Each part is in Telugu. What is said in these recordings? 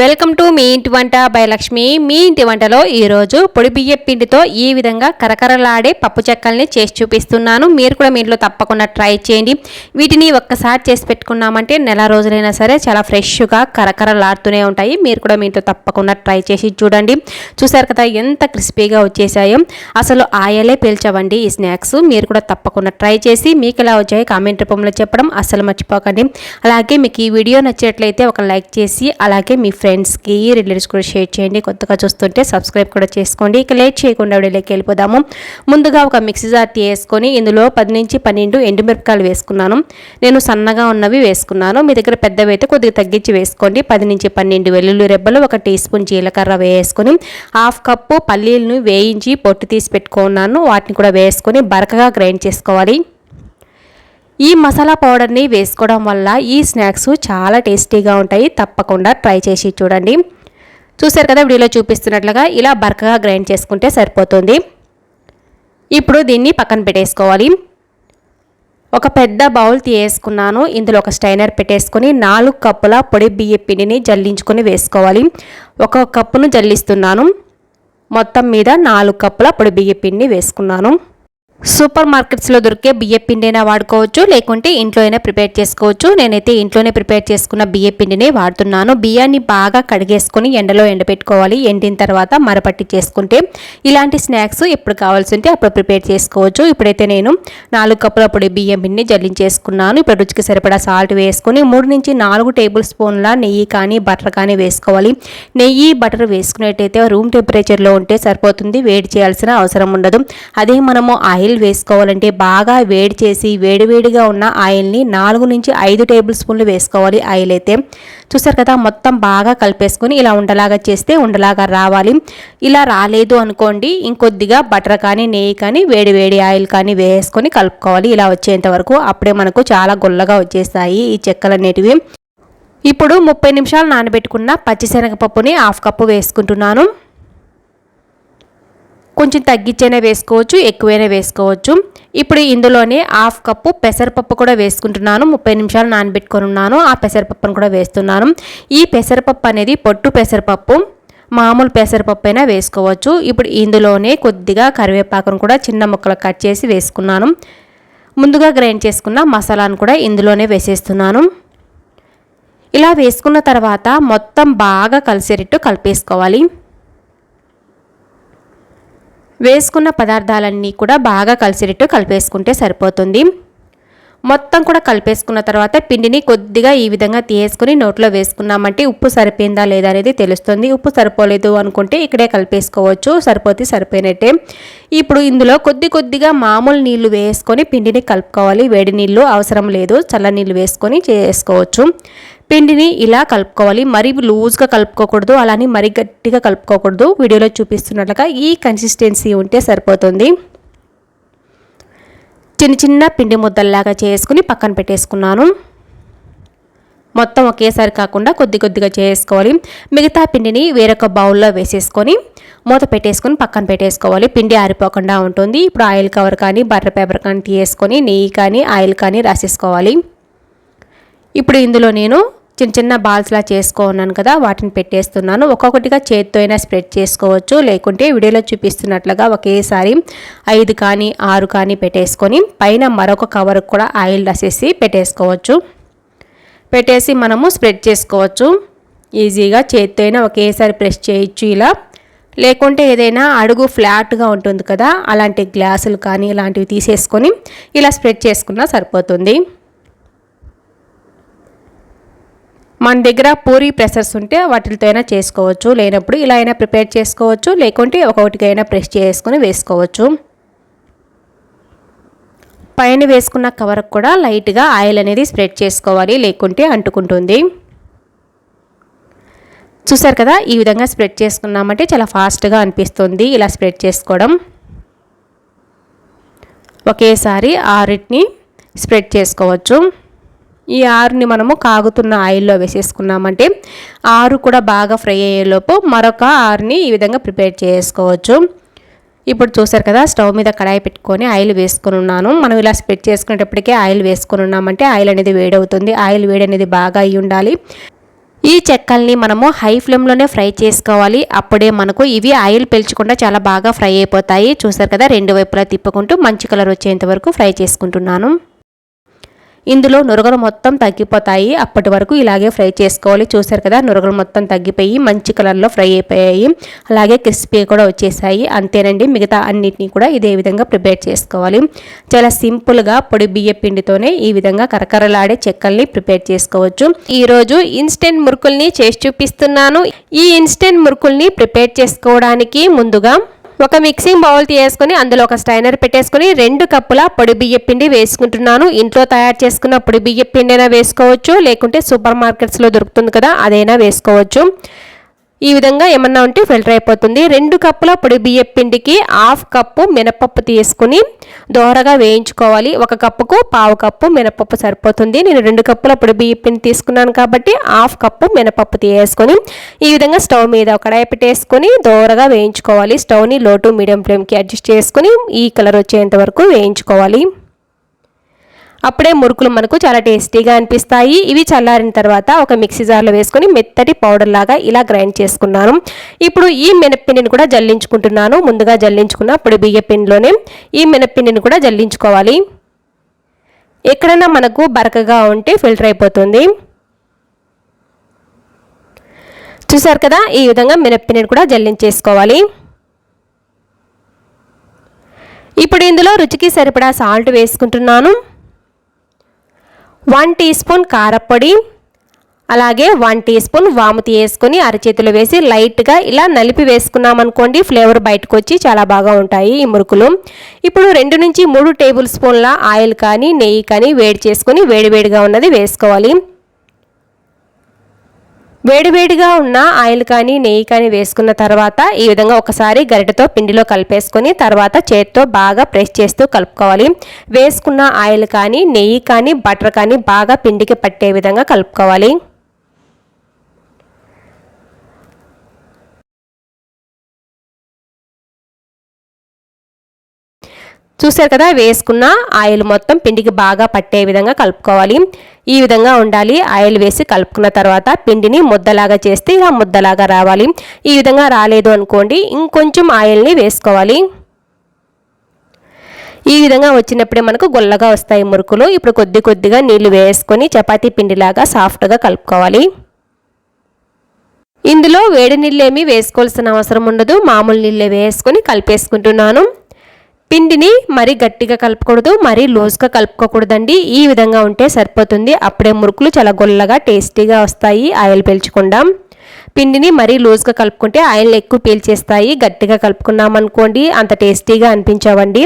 వెల్కమ్ టు మీ ఇంటి వంట బై లక్ష్మి. మీ ఇంటి వంటలో ఈరోజు పొడి బియ్య పిండితో ఈ విధంగా కరకరలాడే పప్పు చెక్కల్ని చేసి చూపిస్తున్నాను. మీరు కూడా మీ ఇంట్లో తప్పకుండా ట్రై చేయండి. వీటిని ఒక్కసారి చేసి పెట్టుకున్నామంటే నెల రోజులైనా సరే చాలా ఫ్రెష్గా కరకరలాడుతూనే ఉంటాయి. మీరు కూడా మీ ఇంట్లో తప్పకుండా ట్రై చేసి చూడండి. చూసారు కదా ఎంత క్రిస్పీగా వచ్చేసాయో. అసలు ఆయలే పీల్చవండి ఈ స్నాక్స్. మీరు కూడా తప్పకుండా ట్రై చేసి మీకు ఎలా వచ్చాయి కామెంట్ రూపంలో చెప్పడం అసలు మర్చిపోకండి. అలాగే మీకు ఈ వీడియో నచ్చినట్లయితే ఒక లైక్ చేసి అలాగే మీ ఫ్రెండ్స్కి రిలేటివ్స్ కూడా షేర్ చేయండి. కొత్తగా చూస్తుంటే సబ్స్క్రైబ్ కూడా చేసుకోండి. ఇక లేట్ చేయకుండా వీడియోలోకి వెళ్ళిపోదాము. ముందుగా ఒక మిక్సీ జార్ తీసుకొని ఇందులో పది నుంచి పన్నెండు ఎండుమిరపకాయలు వేసుకున్నాను. నేను సన్నగా ఉన్నవి వేసుకున్నాను. మీ దగ్గర పెద్దవి అయితే కొద్దిగా తగ్గించి వేసుకోండి. పది నుంచి పన్నెండు వెల్లుల్లి రెబ్బలు ఒక టీ స్పూన్ జీలకర్ర వేసుకొని హాఫ్ కప్పు పల్లీలను వేయించి పొట్టు తీసి పెట్టుకున్నాను. వాటిని కూడా వేసుకొని బరకగా గ్రైండ్ చేసుకోవాలి. ఈ మసాలా పౌడర్ని వేసుకోవడం వల్ల ఈ స్నాక్స్ చాలా టేస్టీగా ఉంటాయి. తప్పకుండా ట్రై చేసి చూడండి. చూసారు కదా వీడియోలో చూపిస్తున్నట్లుగా ఇలా బరకగా గ్రైండ్ చేసుకుంటే సరిపోతుంది. ఇప్పుడు దీన్ని పక్కన పెట్టేసుకోవాలి. ఒక పెద్ద బౌల్ తీసుకున్నాను. ఇందులో ఒక స్టైనర్ పెట్టేసుకొని నాలుగు కప్పుల పొడి బియ్య పిండిని జల్లించుకొని వేసుకోవాలి. ఒక కప్పును జల్లిస్తున్నాను. మొత్తం మీద నాలుగు కప్పుల పొడి బియ్య పిండిని వేసుకున్నాను. సూపర్ మార్కెట్స్లో దొరికే బియ్య పిండినా వాడుకోవచ్చు లేకుంటే ఇంట్లో అయినా ప్రిపేర్ చేసుకోవచ్చు. నేనైతే ఇంట్లోనే ప్రిపేర్ చేసుకున్న బియ్య పిండిని వాడుతున్నాను. బియ్యాన్ని బాగా కడిగేసుకొని ఎండలో ఎండబెట్టుకోవాలి. ఎండిన తర్వాత మరపట్టి చేసుకుంటే ఇలాంటి స్నాక్స్ ఎప్పుడు కావాల్సి ఉంటే అప్పుడు ప్రిపేర్ చేసుకోవచ్చు. ఇప్పుడైతే నేను నాలుగు కప్పుల పొడి బియ్యం పిండిని జల్లించేసుకున్నాను. ఇప్పుడు రుచికి సరిపడా సాల్ట్ వేసుకొని మూడు నుంచి నాలుగు టేబుల్ స్పూన్ల నెయ్యి కానీ బటర్ కానీ వేసుకోవాలి. నెయ్యి బటర్ వేసుకునేట్టయితే రూమ్ టెంపరేచర్లో ఉంటే సరిపోతుంది. వేడి చేయాల్సిన అవసరం ఉండదు. అదే మనము ఆయిల్ ఆయిల్ వేసుకోవాలంటే బాగా వేడి చేసి వేడివేడిగా ఉన్న ఆయిల్ని నాలుగు నుంచి ఐదు టేబుల్ స్పూన్లు వేసుకోవాలి ఆయిల్ అయితే. చూసారు కదా మొత్తం బాగా కలిపేసుకొని ఇలా ఉండలాగా చేస్తే ఉండలాగా రావాలి. ఇలా రాలేదు అనుకోండి ఇంకొద్దిగా బటర్ కానీ నెయ్యి కానీ వేడి వేడి ఆయిల్ కానీ వేసుకొని కలుపుకోవాలి. ఇలా వచ్చేంత వరకు అప్పుడే మనకు చాలా గుల్లగా వచ్చేస్తాయి ఈ చెక్కలు అనేటివి. ఇప్పుడు ముప్పై నిమిషాలు నానబెట్టుకున్న పచ్చిశనగపప్పుని హాఫ్ కప్పు వేసుకుంటున్నాను. కొంచెం తగ్గించైనా వేసుకోవచ్చు ఎక్కువైనా వేసుకోవచ్చు. ఇప్పుడు ఇందులోనే హాఫ్ కప్పు పెసరపప్పు కూడా వేసుకుంటున్నాను. ముప్పై నిమిషాలు నానబెట్టుకొని ఉన్నాను. ఆ పెసరపప్పును కూడా వేస్తున్నాను. ఈ పెసరపప్పు అనేది పొట్టు పెసరపప్పు మామూలు పెసరపప్పు అయినా వేసుకోవచ్చు. ఇప్పుడు ఇందులోనే కొద్దిగా కరివేపాకును కూడా చిన్న ముక్కలు కట్ చేసి వేసుకున్నాను. ముందుగా గ్రైండ్ చేసుకున్న మసాలాను కూడా ఇందులోనే వేసేస్తున్నాను. ఇలా వేసుకున్న తర్వాత మొత్తం బాగా కలిసేటట్టు కలిపేసుకోవాలి. వేసుకున్న పదార్థాలన్నీ కూడా బాగా కలిసేటట్టు కలిపేసుకుంటే సరిపోతుంది. మొత్తం కూడా కలిపేసుకున్న తర్వాత పిండిని కొద్దిగా ఈ విధంగా తీసుకుని నోట్లో వేసుకున్నామంటే ఉప్పు సరిపోయిందా లేదా అనేది తెలుస్తుంది. ఉప్పు సరిపోలేదు అనుకుంటే ఇక్కడే కలిపేసుకోవచ్చు. సరిపోతే సరిపోయినట్టే. ఇప్పుడు ఇందులో కొద్ది కొద్దిగా మామూలు నీళ్ళు వేసుకొని పిండిని కలుపుకోవాలి. వేడి నీళ్ళు అవసరం లేదు. చల్ల నీళ్ళు వేసుకొని చేసుకోవచ్చు. పిండిని ఇలా కలుపుకోవాలి. మరీ లూజ్గా కలుపుకోకూడదు అలానే మరీ గట్టిగా కలుపుకోకూడదు. వీడియోలో చూపిస్తున్నట్లుగా ఈ కన్సిస్టెన్సీ ఉంటే సరిపోతుంది. చిన్న చిన్న పిండి ముద్దల్లాగా చేసుకుని పక్కన పెట్టేసుకున్నాను. మొత్తం ఒకేసారి కాకుండా కొద్ది కొద్దిగా చేసుకోవాలి. మిగతా పిండిని వేరొక బౌల్లో వేసేసుకొని మూత పెట్టేసుకొని పక్కన పెట్టేసుకోవాలి. పిండి ఆరిపోకుండా ఉంటుంది. ఇప్పుడు ఆయిల్ కవర్ కానీ బర్ర పేపర్ కానీ తీసుకొని నెయ్యి కానీ ఆయిల్ కానీ రాసేసుకోవాలి. ఇప్పుడు ఇందులో నేను చిన్న చిన్న బాల్స్లా చేసుకున్నాను కదా వాటిని పెట్టేస్తున్నాను. ఒక్కొక్కటిగా చేతితో అయినా స్ప్రెడ్ చేసుకోవచ్చు. లేకుంటే వీడియోలో చూపిస్తున్నట్లుగా ఒకేసారి ఐదు కానీ ఆరు కానీ పెట్టేసుకొని పైన మరొక కవర్ కూడా ఆయిల్ రాసేసి పెట్టేసుకోవచ్చు. పెట్టేసి మనము స్ప్రెడ్ చేసుకోవచ్చు. ఈజీగా చేతితో అయినా ఒకేసారి ప్రెస్ చేయొచ్చు ఇలా. లేకుంటే ఏదైనా అడుగు ఫ్లాట్గా ఉంటుంది కదా అలాంటి గ్లాసులు కానీ ఇలాంటివి తీసేసుకొని ఇలా స్ప్రెడ్ చేసుకున్నా సరిపోతుంది. మన దగ్గర పూరి ప్రెసర్స్ ఉంటే వాటితో అయినా చేసుకోవచ్చు. లేనప్పుడు ఇలా అయినా ప్రిపేర్ చేసుకోవచ్చు. లేకుంటే ఒకటికైనా ప్రెస్ చేసుకుని వేసుకోవచ్చు. పైన వేసుకున్న కవర్ కూడా లైట్గా ఆయిల్ అనేది స్ప్రెడ్ చేసుకోవాలి. లేకుంటే అంటుకుంటుంది. చూసారు కదా ఈ విధంగా స్ప్రెడ్ చేసుకున్నామంటే చాలా ఫాస్ట్గా అనిపిస్తుంది ఇలా స్ప్రెడ్ చేసుకోవడం. ఒకేసారి ఆరిటిని స్ప్రెడ్ చేసుకోవచ్చు. ఈ ఆరుని మనము కాగుతున్న ఆయిల్లో వేసేసుకున్నామంటే ఆరు కూడా బాగా ఫ్రై అయ్యేలోపు మరొక ఆరుని ఈ విధంగా ప్రిపేర్ చేసుకోవచ్చు. ఇప్పుడు చూసారు కదా స్టవ్ మీద కడాయి పెట్టుకొని ఆయిల్ వేసుకొని ఉన్నాను. మనం ఇలా స్ప్రెడ్ చేసుకునేటప్పటికే ఆయిల్ వేసుకొని ఉన్నామంటే ఆయిల్ అనేది వేడవుతుంది. ఆయిల్ వేడి అనేది బాగా అయి ఉండాలి. ఈ చెక్కల్ని మనము హై ఫ్లేమ్లోనే ఫ్రై చేసుకోవాలి. అప్పుడే మనకు ఇవి ఆయిల్ పీల్చకుండా చాలా బాగా ఫ్రై అయిపోతాయి. చూసారు కదా రెండు వైపులా తిప్పుకుంటూ మంచి కలర్ వచ్చేంత వరకు ఫ్రై చేసుకుంటున్నాను. ఇందులో నురగలు మొత్తం తగ్గిపోతాయి. అప్పటి వరకు ఇలాగే ఫ్రై చేసుకోవాలి. చూసారు కదా నురగలు మొత్తం తగ్గిపోయి మంచి కలర్లో ఫ్రై అయిపోయాయి. అలాగే క్రిస్పీ కూడా వచ్చేసాయి. అంతేనండి మిగతా అన్నిటినీ కూడా ఇదే విధంగా ప్రిపేర్ చేసుకోవాలి. చాలా సింపుల్గా పొడి బియ్య పిండితోనే ఈ విధంగా కరకరలాడే చెక్కల్ని ప్రిపేర్ చేసుకోవచ్చు. ఈరోజు ఇన్స్టెంట్ మురుకుల్ని చేసి చూపిస్తున్నాను. ఈ ఇన్స్టెంట్ మురుకుల్ని ప్రిపేర్ చేసుకోవడానికి ముందుగా ఒక మిక్సింగ్ బౌల్ తీసుకుని అందులో ఒక స్టైనర్ పెట్టేసుకొని రెండు కప్పుల పొడి బియ్య పిండి వేసుకుంటున్నాను. ఇంట్లో తయారు చేసుకున్న పొడి బియ్య పిండి అయినా వేసుకోవచ్చు లేకుంటే సూపర్ మార్కెట్స్లో దొరుకుతుంది కదా అదైనా వేసుకోవచ్చు. ఈ విధంగా ఏమన్నా ఉంటే ఫిల్టర్ అయిపోతుంది. రెండు కప్పుల పొడి బియ్య పిండికి హాఫ్ కప్పు మినపప్పు తీసుకుని దోరగా వేయించుకోవాలి. ఒక కప్పుకు పావు కప్పు మినపప్పు సరిపోతుంది. నేను రెండు కప్పుల పొడి బియ్య పిండి తీసుకున్నాను కాబట్టి హాఫ్ కప్పు మినపప్పు తీసుకొని ఈ విధంగా స్టవ్ మీద కడాయి పెట్టేసుకొని దోరగా వేయించుకోవాలి. స్టవ్ని లో టు మీడియం ఫ్లేమ్కి అడ్జస్ట్ చేసుకుని ఈ కలర్ వచ్చేంత వరకు వేయించుకోవాలి. అప్పుడే మురుకులు మనకు చాలా టేస్టీగా అనిపిస్తాయి. ఇవి చల్లారిన తర్వాత ఒక మిక్సీ జార్లో వేసుకొని మెత్తటి పౌడర్ లాగా ఇలా గ్రైండ్ చేసుకున్నాను. ఇప్పుడు ఈ మినప్పిండిని కూడా జల్లించుకుంటున్నాను. ముందుగా జల్లించుకున్న పొడి బియ్య పిండిలోనే ఈ మినప్పిండిని కూడా జల్లించుకోవాలి. ఎక్కడైనా మనకు బరకగా ఉంటే ఫిల్టర్ అయిపోతుంది. చూసారు కదా? ఈ విధంగా మినప్పిండిని కూడా జల్లించేసుకోవాలి. ఇప్పుడు ఇందులో రుచికి సరిపడా సాల్ట్ వేసుకుంటున్నాను. వన్ టీ స్పూన్ కారపొడి అలాగే వన్ టీ స్పూన్ వాముతి వేసుకొని అరచేతిలో వేసి లైట్గా ఇలా నలిపి వేసుకున్నామనుకోండి ఫ్లేవర్ బయటకు వచ్చి చాలా బాగా ఉంటాయి ఈ మురుకులు. ఇప్పుడు రెండు నుంచి మూడు టేబుల్ స్పూన్ల ఆయిల్ కానీ నెయ్యి కానీ వేడి చేసుకొని వేడివేడిగా ఉన్నది వేసుకోవాలి. వేడివేడిగా ఉన్న ఆయిల్ కానీ నెయ్యి కానీ వేసుకున్న తర్వాత ఈ విధంగా ఒకసారి గరిటతో పిండిలో కలిపేసుకొని తర్వాత చేతితో బాగా ప్రెస్ చేస్తూ కలుపుకోవాలి. వేసుకున్న ఆయిల్ కానీ నెయ్యి కానీ బటర్ కానీ బాగా పిండికి పట్టే విధంగా కలుపుకోవాలి. చూసారు కదా వేసుకున్న ఆయిల్ మొత్తం పిండికి బాగా పట్టే విధంగా కలుపుకోవాలి. ఈ విధంగా ఉండాలి. ఆయిల్ వేసి కలుపుకున్న తర్వాత పిండిని ముద్దలాగా చేస్తే ఇలా ముద్దలాగా రావాలి. ఈ విధంగా రాలేదు అనుకోండి ఇంకొంచెం ఆయిల్ని వేసుకోవాలి. ఈ విధంగా వచ్చినప్పుడే మనకు గొల్లగా వస్తాయి మురుకులు. ఇప్పుడు కొద్ది కొద్దిగా నీళ్ళు వేసుకొని చపాతీ పిండిలాగా సాఫ్ట్గా కలుపుకోవాలి. ఇందులో వేడి నీళ్ళేమీ వేసుకోవాల్సిన అవసరం ఉండదు. మామూలు నీళ్ళే వేసుకొని కలిపేసుకుంటున్నాను. పిండిని మరీ గట్టిగా కలుపుకూడదు మరీ లూజ్గా కలుపుకోకూడదండి. ఈ విధంగా ఉంటే సరిపోతుంది. అప్పుడే మురుకులు చాలా గొల్లగా టేస్టీగా వస్తాయి. ఆయిల్ పీల్చకుండా పిండిని మరీ లూజ్గా కలుపుకుంటే ఆయిల్ ఎక్కువ పీల్చేస్తాయి. గట్టిగా కలుపుకున్నాం అనుకోండి అంత టేస్టీగా అనిపించవండి.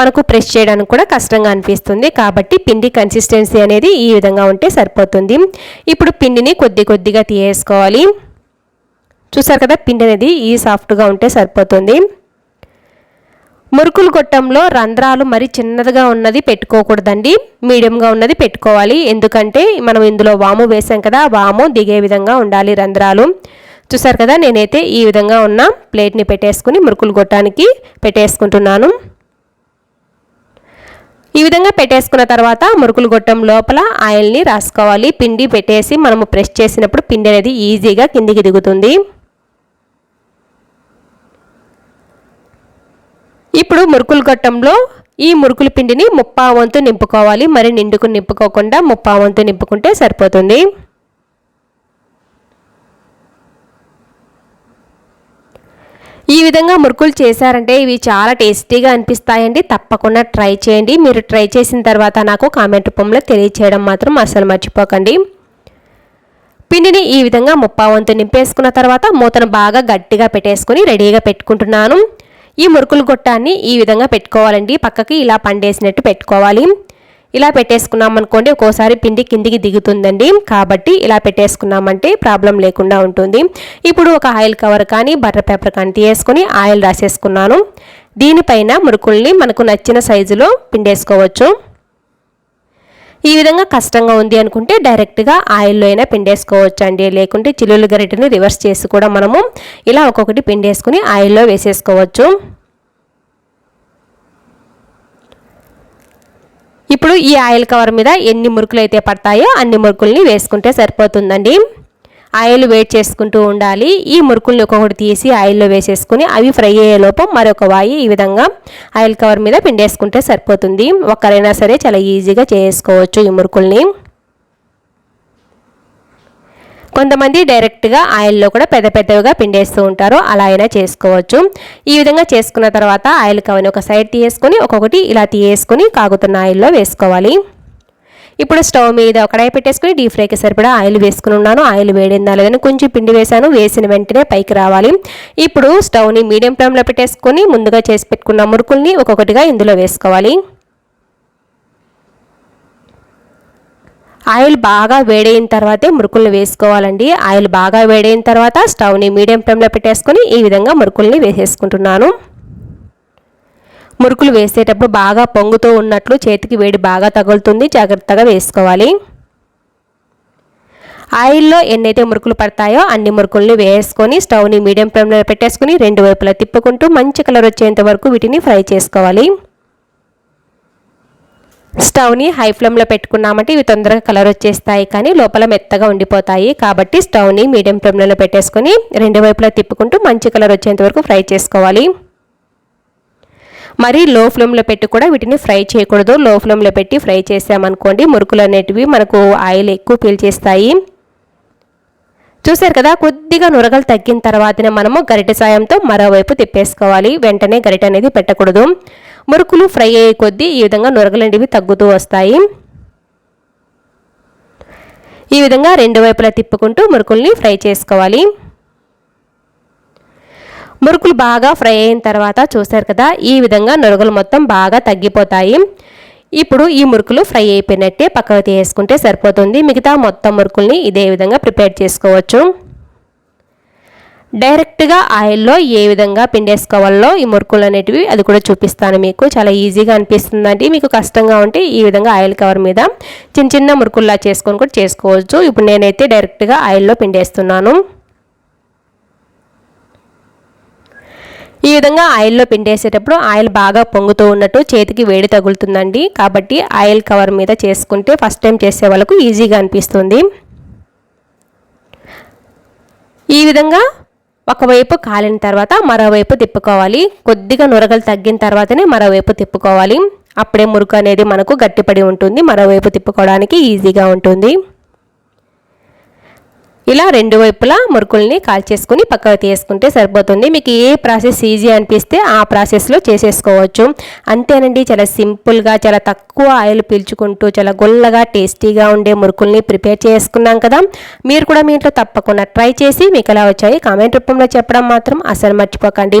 మనకు ప్రెస్ చేయడానికి కూడా కష్టంగా అనిపిస్తుంది. కాబట్టి పిండి కన్సిస్టెన్సీ అనేది ఈ విధంగా ఉంటే సరిపోతుంది. ఇప్పుడు పిండిని కొద్ది కొద్దిగా తీయేసుకోవాలి. చూసారు కదా పిండి అనేది ఈ సాఫ్ట్గా ఉంటే సరిపోతుంది. మురుకులు గొట్టంలో రంధ్రాలు మరి చిన్నదిగా ఉన్నది పెట్టుకోకూడదండి. మీడియంగా ఉన్నది పెట్టుకోవాలి. ఎందుకంటే మనం ఇందులో వాము వేసాం కదా వాము దిగే విధంగా ఉండాలి రంధ్రాలు. చూసారు కదా నేనైతే ఈ విధంగా ఉన్న ప్లేట్ని పెట్టేసుకుని మురుకులు గొట్టానికి పెట్టేసుకుంటున్నాను. ఈ విధంగా పెట్టేసుకున్న తర్వాత మురుకులు గొట్టం లోపల ఆయిల్ని రాసుకోవాలి. పిండి పెట్టేసి మనము ప్రెస్ చేసినప్పుడు పిండి అనేది ఈజీగా కిందికి దిగుతుంది. ఇప్పుడు మురుకులు గొట్టంలో ఈ మురుకుల పిండిని ముప్పా వంతు నింపుకోవాలి. మరి నిండుకు నింపుకోకుండా ముప్పా వంతు నింపుకుంటే సరిపోతుంది. ఈ విధంగా మురుకులు చేశారంటే ఇవి చాలా టేస్టీగా అనిపిస్తాయండి. తప్పకుండా ట్రై చేయండి. మీరు ట్రై చేసిన తర్వాత నాకు కామెంట్ రూపంలో తెలియచేయడం మాత్రం అసలు మర్చిపోకండి. పిండిని ఈ విధంగా ముప్పా వంతు నింపేసుకున్న తర్వాత మూతను బాగా గట్టిగా పెట్టేసుకుని రెడీగా పెట్టుకుంటున్నాను. ఈ మురుకులు గొట్టాన్ని ఈ విధంగా పెట్టుకోవాలండి. పక్కకి ఇలా పండేసినట్టు పెట్టుకోవాలి. ఇలా పెట్టేసుకున్నాం అనుకోండి ఒక్కోసారి పిండి కిందికి దిగుతుందండి. కాబట్టి ఇలా పెట్టేసుకున్నామంటే ప్రాబ్లం లేకుండా ఉంటుంది. ఇప్పుడు ఒక ఆయిల్ కవర్ కానీ బటర్ పేపర్ కానీ తీసేసుకొని ఆయిల్ రాసేసుకున్నాను. దీనిపైన మురుకుల్ని మనకు నచ్చిన సైజులో పిండేసుకోవచ్చు. ఈ విధంగా కష్టంగా ఉంది అనుకుంటే డైరెక్ట్గా ఆయిల్లో అయినా పిండేసుకోవచ్చు అండి లేకుంటే చిల్లులు గరిటెని రివర్స్ చేసి కూడా మనము ఇలా ఒక్కొక్కటి పిండేసుకుని ఆయిల్లో వేసేసుకోవచ్చు. ఇప్పుడు ఈ ఆయిల్ కవర్ మీద ఎన్ని మురుకులు అయితే పడతాయో అన్ని మురుకుల్ని వేసుకుంటే సరిపోతుందండి. ఆయిల్ వేట్ చేసుకుంటూ ఉండాలి. ఈ మురుకుల్ని ఒక్కొక్కటి తీసి ఆయిల్లో వేసేసుకుని అవి ఫ్రై అయ్యే లోపం మరొక వాయి ఈ విధంగా ఆయిల్ కవర్ మీద పిండేసుకుంటే సరిపోతుంది. ఒక్కరైనా సరే చాలా ఈజీగా చేసుకోవచ్చు ఈ మురుకుల్ని. కొంతమంది డైరెక్ట్గా ఆయిల్లో కూడా పెద్ద పెద్దవిగా పిండేస్తూ ఉంటారు. అలా అయినా చేసుకోవచ్చు. ఈ విధంగా చేసుకున్న తర్వాత ఆయిల్ కవర్ని ఒక సైడ్ తీసేసుకొని ఒక్కొక్కటి ఇలా తీయేసుకొని కాగుతున్న ఆయిల్లో వేసుకోవాలి. ఇప్పుడు స్టవ్ మీద ఒకడాయి పెట్టేసుకుని డీప్ ఫ్రైకి సరిపడా ఆయిల్ వేసుకుని ఉన్నాను. ఆయిల్ వేడిందా లేదని కొంచెం పిండి వేసాను. వేసిన వెంటనే పైకి రావాలి. ఇప్పుడు స్టవ్ని మీడియం ఫ్లేమ్లో పెట్టేసుకొని ముందుగా చేసి పెట్టుకున్న మురుకుల్ని ఒక్కొక్కటిగా ఇందులో వేసుకోవాలి. ఆయిల్ బాగా వేడైన తర్వాతే మురుకుల్ని వేసుకోవాలండి. ఆయిల్ బాగా వేడైన తర్వాత స్టవ్ని మీడియం ఫ్లేమ్లో పెట్టేసుకొని ఈ విధంగా మురుకుల్ని వేసేసుకుంటున్నాను. మురుకులు వేసేటప్పుడు బాగా పొంగుతూ ఉన్నట్లు చేతికి వేడి బాగా తగులుతుంది. జాగ్రత్తగా వేసుకోవాలి. ఆయిల్లో ఎన్నైతే మురుకులు పడతాయో అన్ని మురుకుల్ని వేసుకొని స్టవ్ని మీడియం ఫ్లేమ్లో పెట్టేసుకుని రెండు వైపులా తిప్పుకుంటూ మంచి కలర్ వచ్చేంత వరకు వీటిని ఫ్రై చేసుకోవాలి. స్టవ్ని హై ఫ్లేమ్లో పెట్టుకున్నామంటే ఇవి తొందరగా కలర్ వచ్చేస్తాయి కానీ లోపల మెత్తగా ఉండిపోతాయి. కాబట్టి స్టవ్ని మీడియం ఫ్లేమ్లో పెట్టేసుకొని రెండు వైపులా తిప్పుకుంటూ మంచి కలర్ వచ్చేంత వరకు ఫ్రై చేసుకోవాలి. మరి లో ఫ్లేమ్లో పెట్టి కూడా వీటిని ఫ్రై చేయకూడదు. లో ఫ్లేమ్లో పెట్టి ఫ్రై చేసామనుకోండి మురుకులు అనేటివి మనకు ఆయిల్ ఎక్కువ పీల్చేస్తాయి చూసారు కదా కొద్దిగా నురగలు తగ్గిన తర్వాతనే మనము గరిటె సాయంతో మరోవైపు తిప్పేసుకోవాలి. వెంటనే గరిటె అనేది పెట్టకూడదు. మురుకులు ఫ్రై అయ్యే కొద్దీ ఈ విధంగా నురగలంటివి తగ్గుతూ వస్తాయి. ఈ విధంగా రెండు వైపులా తిప్పుకుంటూ మురుకుల్ని ఫ్రై చేసుకోవాలి. మురుకులు బాగా ఫ్రై అయిన తర్వాత చూశారు కదా ఈ విధంగా నురుగులు మొత్తం బాగా తగ్గిపోతాయి. ఇప్పుడు ఈ మురుకులు ఫ్రై అయిపోయినట్టే పక్కకు తీసుకుంటే సరిపోతుంది. మిగతా మొత్తం మురుకుల్ని ఇదే విధంగా ప్రిపేర్ చేసుకోవచ్చు. డైరెక్ట్గా ఆయిల్లో ఏ విధంగా పిండేసుకోవాలో ఈ మురుకులు అనేటివి అది కూడా చూపిస్తాను మీకు. చాలా ఈజీగా అనిపిస్తుందండి. మీకు కష్టంగా ఉంటే ఈ విధంగా ఆయిల్ కవర్ మీద చిన్న చిన్న మురుకుల్లా చేసుకొని కూడా చేసుకోవచ్చు. ఇప్పుడు నేనైతే డైరెక్ట్గా ఆయిల్లో పిండేస్తున్నాను. ఈ విధంగా ఆయిల్లో పిండేసేటప్పుడు ఆయిల్ బాగా పొంగుతూ ఉన్నట్టు చేతికి వేడి తగులుతుందండి. కాబట్టి ఆయిల్ కవర్ మీద చేసుకుంటే ఫస్ట్ టైం చేసే వాళ్ళకు ఈజీగా అనిపిస్తుంది. ఈ విధంగా ఒకవైపు కాలిన తర్వాత మరోవైపు తిప్పుకోవాలి. కొద్దిగా నురగలు తగ్గిన తర్వాతనే మరోవైపు తిప్పుకోవాలి. అప్పుడే మురుకు అనేది మనకు గట్టిపడి ఉంటుంది. మరోవైపు తిప్పుకోవడానికి ఈజీగా ఉంటుంది. ఇలా రెండు వైపులా మురుకుల్ని కాల్చేసుకుని పక్కకు తీసుకుంటే సరిపోతుంది. మీకు ఏ ప్రాసెస్ ఈజీ అనిపిస్తే ఆ ప్రాసెస్లో చేసేసుకోవచ్చు. అంతేనండి చాలా సింపుల్గా చాలా తక్కువ ఆయిల్ పీల్చుకుంటూ చాలా గుల్లగా టేస్టీగా ఉండే మురుకుల్ని ప్రిపేర్ చేసుకున్నాం కదా. మీరు కూడా మీ ఇంట్లో తప్పకుండా ట్రై చేసి మీకు ఎలా వచ్చాయి కామెంట్ రూపంలో చెప్పడం మాత్రం అసలు మర్చిపోకండి.